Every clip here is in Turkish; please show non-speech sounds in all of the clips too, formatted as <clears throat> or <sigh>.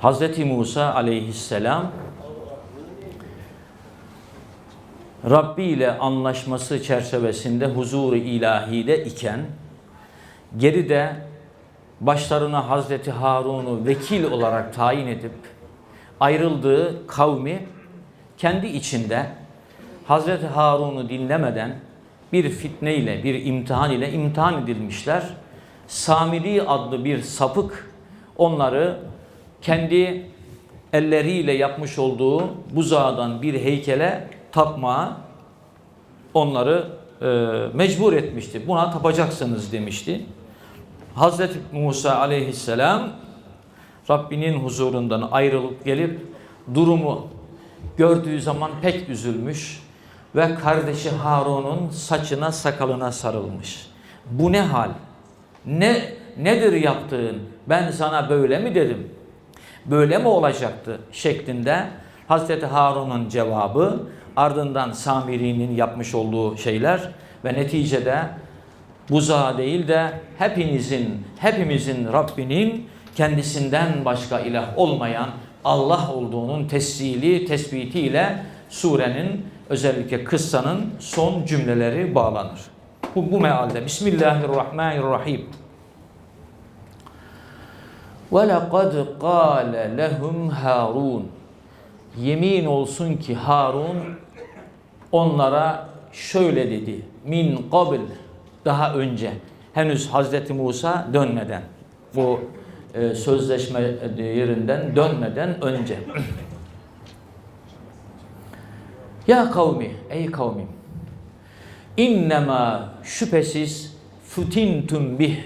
Hazreti Musa aleyhisselam Rabbi ile anlaşması çerçevesinde huzur-u ilahide iken geride başlarına Hazreti Harun'u vekil olarak tayin edip ayrıldığı kavmi kendi içinde Hazreti Harun'u dinlemeden bir fitne ile, bir imtihan ile imtihan edilmişler. Samiri adlı bir sapık onları kendi elleriyle yapmış olduğu buzağdan bir heykele tapmaya onları e, mecbur etmişti. Buna tapacaksınız demişti. Hazreti Musa aleyhisselam Rabbinin huzurundan ayrılıp gelip durumu gördüğü zaman pek üzülmüş ve kardeşi Harun'un saçına sakalına sarılmış. Bu ne hal? Ne nedir yaptığın? Ben sana böyle mi dedim? Böyle mi olacaktı şeklinde Hazreti Harun'un cevabı ardından Samiri'nin yapmış olduğu şeyler ve neticede buzağı değil de hepinizin, hepimizin Rabbinin kendisinden başka ilah olmayan Allah olduğunun tescili, tespitiyle surenin özellikle kıssanın son cümleleri bağlanır. Bu, bu mealde Bismillahirrahmanirrahim. وَلَقَدْ قَالَ لَهُمْ Harun. Yemin olsun ki Harun onlara şöyle dedi. Min qabl daha önce henüz Hazreti Musa dönmeden bu e, sözleşme yerinden dönmeden önce. <clears throat> ya kavmi ey kavmim innema şüphesiz futintum bih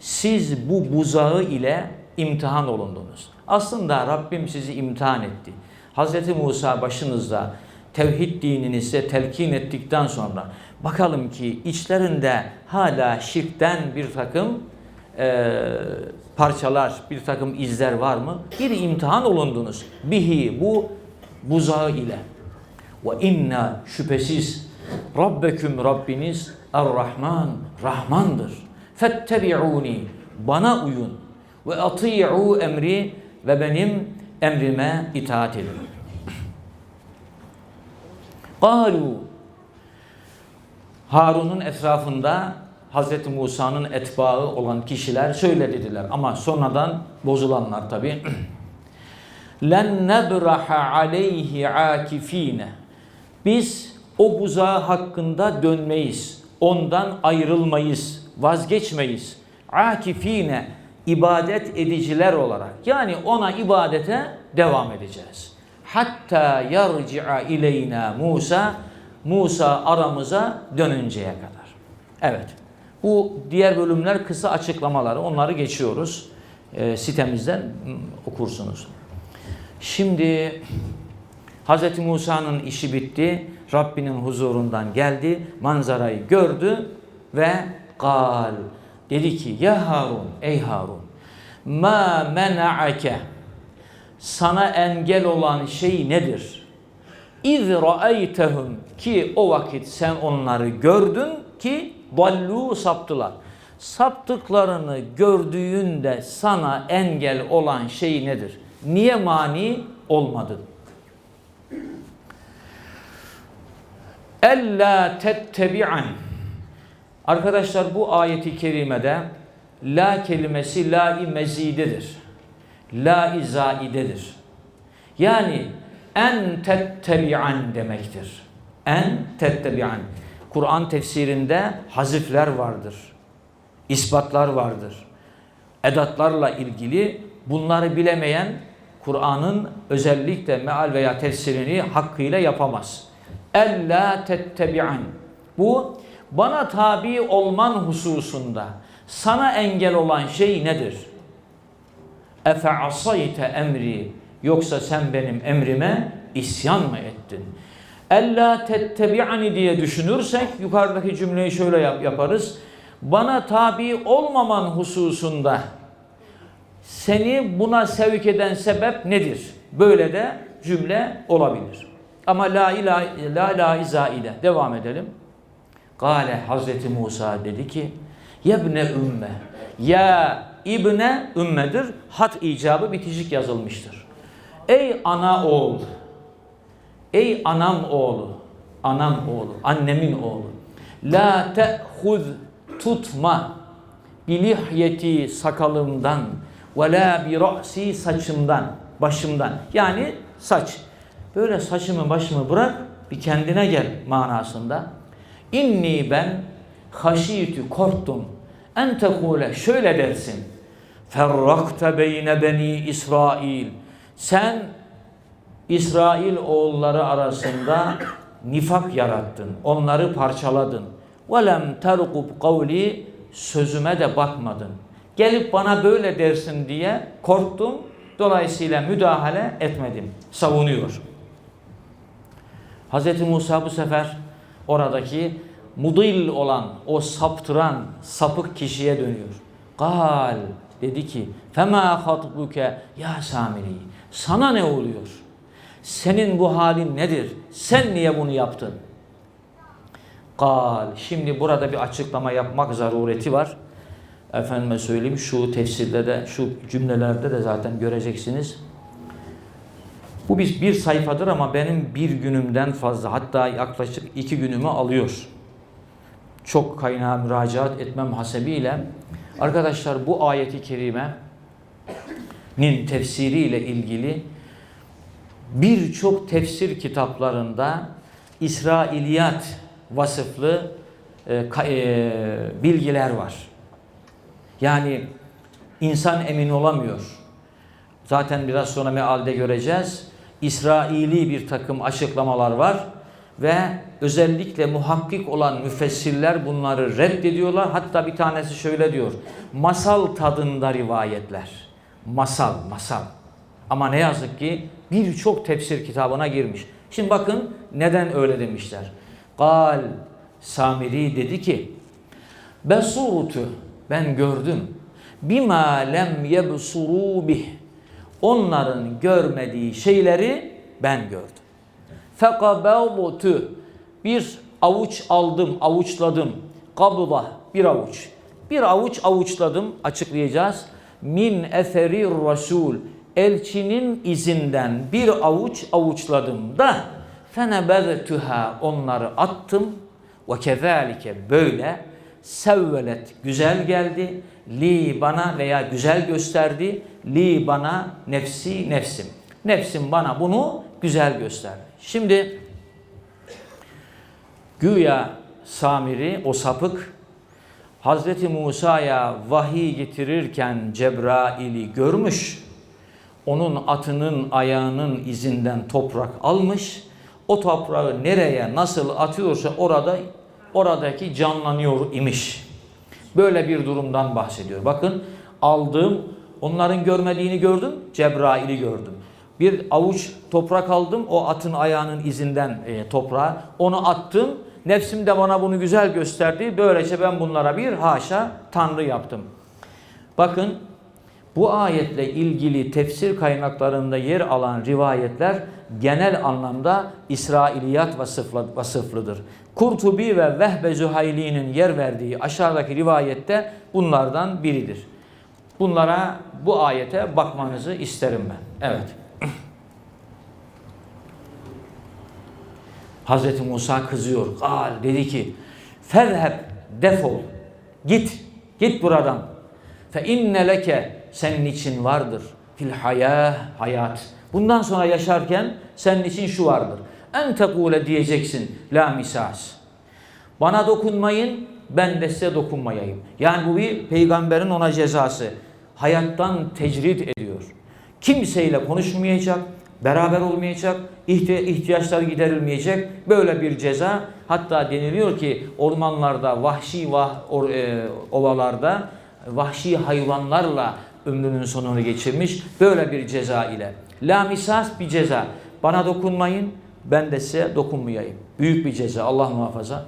siz bu buzağı ile imtihan olundunuz. Aslında Rabbim sizi imtihan etti. Hazreti Musa başınızda tevhid dinini size telkin ettikten sonra bakalım ki içlerinde hala şirkten bir takım e, parçalar, bir takım izler var mı? Bir imtihan olundunuz. Bihi bu buzağı ile. Ve inna şüphesiz Rabbeküm Rabbiniz Er-Rahman, Rahmandır. Fettebi'uni, bana uyun. Ve ati'u emri ve benim emrime itaat edin. Galu Harun'un etrafında Hazreti Musa'nın etbaı olan kişiler şöyle dediler ama sonradan bozulanlar tabi. <clears throat> Len nebraha aleyhi akifine. Biz o buzağı hakkında dönmeyiz. Ondan ayrılmayız, vazgeçmeyiz. Akifine ibadet ediciler olarak. Yani ona ibadete devam edeceğiz. Hatta yarci'a ileyna Musa Musa aramıza dönünceye kadar. Evet. Bu diğer bölümler kısa açıklamaları. Onları geçiyoruz. E, sitemizden okursunuz. Şimdi Hz. Musa'nın işi bitti. Rabbinin huzurundan geldi. Manzarayı gördü ve gal dedi ki ya Harun ey Harun ma mena'ake sana engel olan şey nedir? İz ra'aytehum ki o vakit sen onları gördün ki dallu saptılar. Saptıklarını gördüğünde sana engel olan şey nedir? Niye mani olmadın? Ella tettebi'an. Arkadaşlar bu ayeti kerimede la kelimesi la-i mezidedir. La-i zaidedir. Yani en tettebi'an demektir. En tettebi'an. Kur'an tefsirinde hazifler vardır. İspatlar vardır. Edatlarla ilgili bunları bilemeyen Kur'an'ın özellikle meal veya tefsirini hakkıyla yapamaz. Ella tettebi'an. Bu bana tabi olman hususunda sana engel olan şey nedir? Efe asayte emri yoksa sen benim emrime isyan mı ettin? Ella tettebi'ani diye düşünürsek yukarıdaki cümleyi şöyle yap, yaparız. Bana tabi olmaman hususunda seni buna sevk eden sebep nedir? Böyle de cümle olabilir. Ama la ilahe la la izaide devam edelim. Gale Hazreti Musa dedi ki Yebne ümme ya ibne ümmedir. Hat icabı bitişik yazılmıştır. Ey ana oğul. Ey anam oğlu. Anam oğlu. Annemin oğlu. La te'huz tutma bilihyeti sakalımdan ve la bi ra'si saçımdan, başımdan. Yani saç. Böyle saçımı başımı bırak bir kendine gel manasında. İnni ben haşiyetü korktum. En tekule şöyle dersin. Ferrakte beyne beni İsrail. Sen İsrail oğulları arasında nifak yarattın. Onları parçaladın. Ve lem terkub kavli sözüme de bakmadın. Gelip bana böyle dersin diye korktum. Dolayısıyla müdahale etmedim. Savunuyor. Hz. Musa bu sefer oradaki mudil olan, o saptıran, sapık kişiye dönüyor. Gal dedi ki, fema hatbuke ya Samiri. Sana ne oluyor? Senin bu halin nedir? Sen niye bunu yaptın? Kal. Şimdi burada bir açıklama yapmak zarureti var. Efendime söyleyeyim şu tefsirde de şu cümlelerde de zaten göreceksiniz. Bu bir, bir sayfadır ama benim bir günümden fazla hatta yaklaşık iki günümü alıyor. Çok kaynağa müracaat etmem hasebiyle arkadaşlar bu ayeti kerimenin tefsiriyle ilgili birçok tefsir kitaplarında İsrailiyat vasıflı e, e, bilgiler var. Yani insan emin olamıyor. Zaten biraz sonra mealde göreceğiz. İsraili bir takım açıklamalar var ve özellikle muhakkik olan müfessirler bunları reddediyorlar. Hatta bir tanesi şöyle diyor. Masal tadında rivayetler. Masal, masal. Ama ne yazık ki birçok tefsir kitabına girmiş. Şimdi bakın neden öyle demişler. Kal Samiri dedi ki Besurutu ben gördüm. Bima lem yebsuru bih. Onların görmediği şeyleri ben gördüm. Fekabavtu bir avuç aldım, avuçladım. Kabla bir avuç. Bir avuç avuçladım açıklayacağız. Min eferi rasul elçinin izinden bir avuç avuçladım da fenebeztüha onları attım ve kezalike böyle sevvelet güzel geldi li bana veya güzel gösterdi. Li bana nefsi nefsim. Nefsim bana bunu güzel gösterdi. Şimdi güya Samiri o sapık Hazreti Musa'ya vahiy getirirken Cebrail'i görmüş onun atının ayağının izinden toprak almış o toprağı nereye nasıl atıyorsa orada oradaki canlanıyor imiş. Böyle bir durumdan bahsediyor. Bakın aldığım onların görmediğini gördüm. Cebrail'i gördüm. Bir avuç toprak aldım. O atın ayağının izinden e, toprağa. Onu attım. Nefsim de bana bunu güzel gösterdi. Böylece ben bunlara bir haşa tanrı yaptım. Bakın bu ayetle ilgili tefsir kaynaklarında yer alan rivayetler genel anlamda İsrailiyat vasıflı, vasıflıdır. Kurtubi ve Vehbe Zühayli'nin yer verdiği aşağıdaki rivayette bunlardan biridir. Bunlara bu ayete bakmanızı isterim ben. Evet. <clears throat> Hazreti Musa kızıyor. Kal dedi ki Fezheb defol. Git. Git buradan. Fe inne leke senin için vardır. Fil hayah hayat. Bundan sonra yaşarken senin için şu vardır. En tekule diyeceksin la misas. Bana dokunmayın ben de size dokunmayayım. Yani bu bir peygamberin ona cezası. Hayattan tecrid ediyor. Kimseyle konuşmayacak, beraber olmayacak, ihtiyaçları giderilmeyecek. Böyle bir ceza. Hatta deniliyor ki ormanlarda, vahşi vah, or, e, ovalarda vahşi hayvanlarla ömrünün sonunu geçirmiş. Böyle bir ceza ile. La misas bir ceza. Bana dokunmayın, ben de size dokunmayayım. Büyük bir ceza. Allah muhafaza.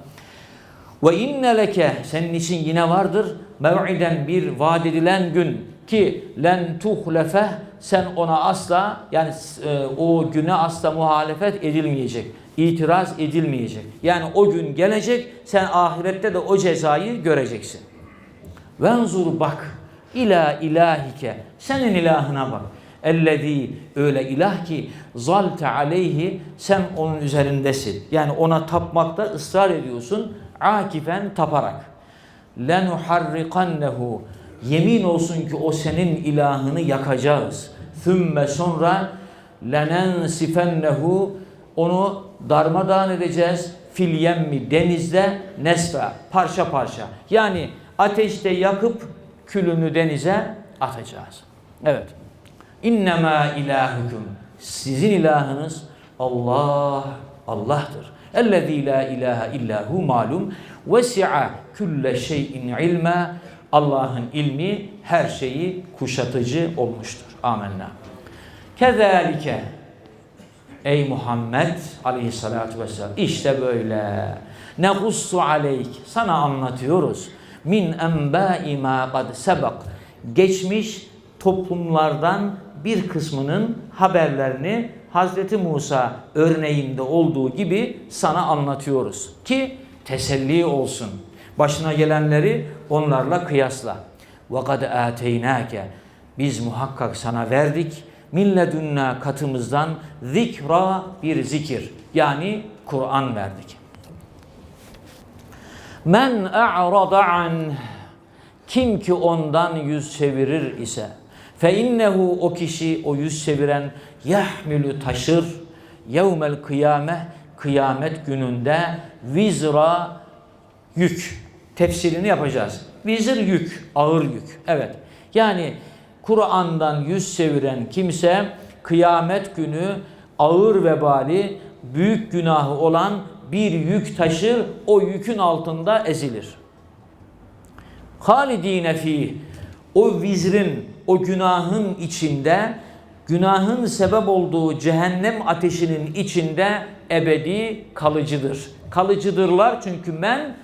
Ve inne leke senin için yine vardır mev'iden bir vaat edilen gün ki len tuhlefe sen ona asla yani e, o güne asla muhalefet edilmeyecek. itiraz edilmeyecek. Yani o gün gelecek sen ahirette de o cezayı göreceksin. Venzur bak ila ilahike senin ilahına bak. Ellezî öyle ilah ki zalte aleyhi sen onun üzerindesin. Yani ona tapmakta ısrar ediyorsun. Akifen taparak. Lenuharrikannehu yemin olsun ki o senin ilahını yakacağız. Thümme sonra lenensifennehu onu darmadağın edeceğiz. Fil yemmi denizde nesfe parça parça. Yani ateşte yakıp külünü denize atacağız. Evet. İnnemâ ilahukum. Sizin ilahınız Allah, Allah'tır. Ellezî la ilahe illâhu malum. Vesi'a külle şeyin ilme. Allah'ın ilmi her şeyi kuşatıcı olmuştur. Amenna. Kezalike Ey Muhammed aleyhissalatu vesselam işte böyle negussu aleyk sana anlatıyoruz min enbai ma kad sebak geçmiş toplumlardan bir kısmının haberlerini Hazreti Musa örneğinde olduğu gibi sana anlatıyoruz ki teselli olsun. Başına gelenleri onlarla kıyasla. Kad ateynake biz muhakkak sana verdik milledünna katımızdan zikra bir zikir yani Kur'an verdik. Men a'rada an kim ki ondan yüz çevirir ise fe innehu o kişi o yüz çeviren yahmülü taşır yevmel kıyame kıyamet gününde vizra yük tefsirini yapacağız. Vizir yük, ağır yük. Evet. Yani Kur'an'dan yüz çeviren kimse kıyamet günü ağır vebali, büyük günahı olan bir yük taşır, o yükün altında ezilir. Halidine fi o vizrin, o günahın içinde, günahın sebep olduğu cehennem ateşinin içinde ebedi kalıcıdır. Kalıcıdırlar çünkü men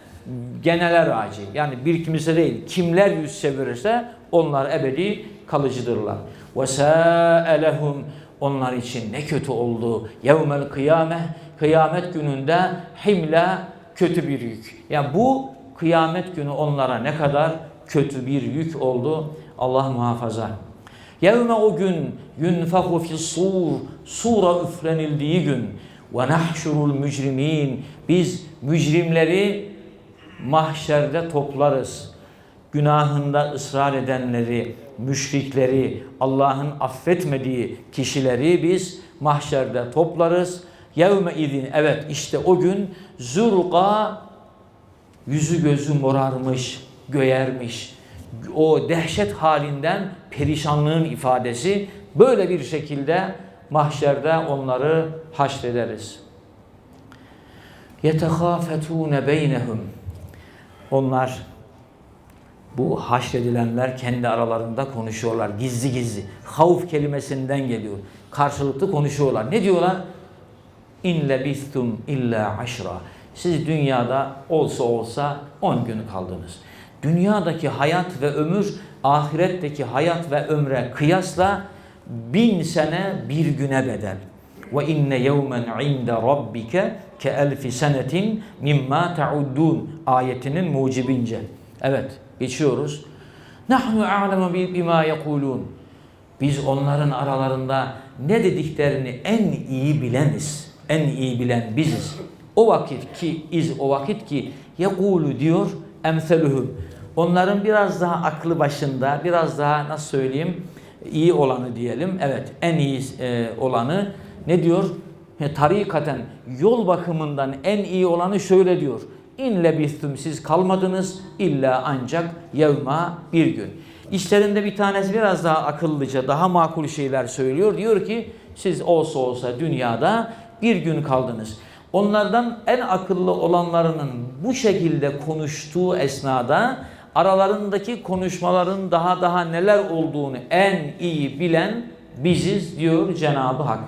geneler ağacı. Yani bir kimse değil. Kimler yüz çevirirse onlar ebedi kalıcıdırlar. Ve sa'elehum onlar için ne kötü oldu. Yevmel kıyame kıyamet gününde himla kötü bir yük. Yani bu kıyamet günü onlara ne kadar kötü bir yük oldu. Allah muhafaza. Yevme o gün yunfahu fis sur sura üflenildiği gün ve nahşurul mücrimin biz mücrimleri mahşerde toplarız. Günahında ısrar edenleri, müşrikleri, Allah'ın affetmediği kişileri biz mahşerde toplarız. Yevme idin evet işte o gün zurqa yüzü gözü morarmış, göğermiş. O dehşet halinden perişanlığın ifadesi böyle bir şekilde mahşerde onları haşrederiz. Yetehafetune beynehum. Onlar bu haşredilenler kendi aralarında konuşuyorlar gizli gizli. Havf kelimesinden geliyor. Karşılıklı konuşuyorlar. Ne diyorlar? İn lebistum illa aşra. Siz dünyada olsa olsa 10 gün kaldınız. Dünyadaki hayat ve ömür ahiretteki hayat ve ömre kıyasla bin sene bir güne bedel. Ve inne yevmen inde rabbike ke elfi senetin mimma ta'uddun ayetinin mucibince. Evet geçiyoruz. Nahnu a'lemu bima yekulun. Biz onların aralarında ne dediklerini en iyi bileniz. En iyi bilen biziz. O vakit ki iz o vakit ki yekulu diyor emseluhum. Onların biraz daha aklı başında, biraz daha nasıl söyleyeyim iyi olanı diyelim. Evet en iyi e, olanı ne diyor? He, tarikaten yol bakımından en iyi olanı şöyle diyor. İn lebistum siz kalmadınız illa ancak yevma bir gün. İşlerinde bir tanesi biraz daha akıllıca, daha makul şeyler söylüyor. Diyor ki siz olsa olsa dünyada bir gün kaldınız. Onlardan en akıllı olanlarının bu şekilde konuştuğu esnada aralarındaki konuşmaların daha daha neler olduğunu en iyi bilen biziz diyor Cenab-ı Hak.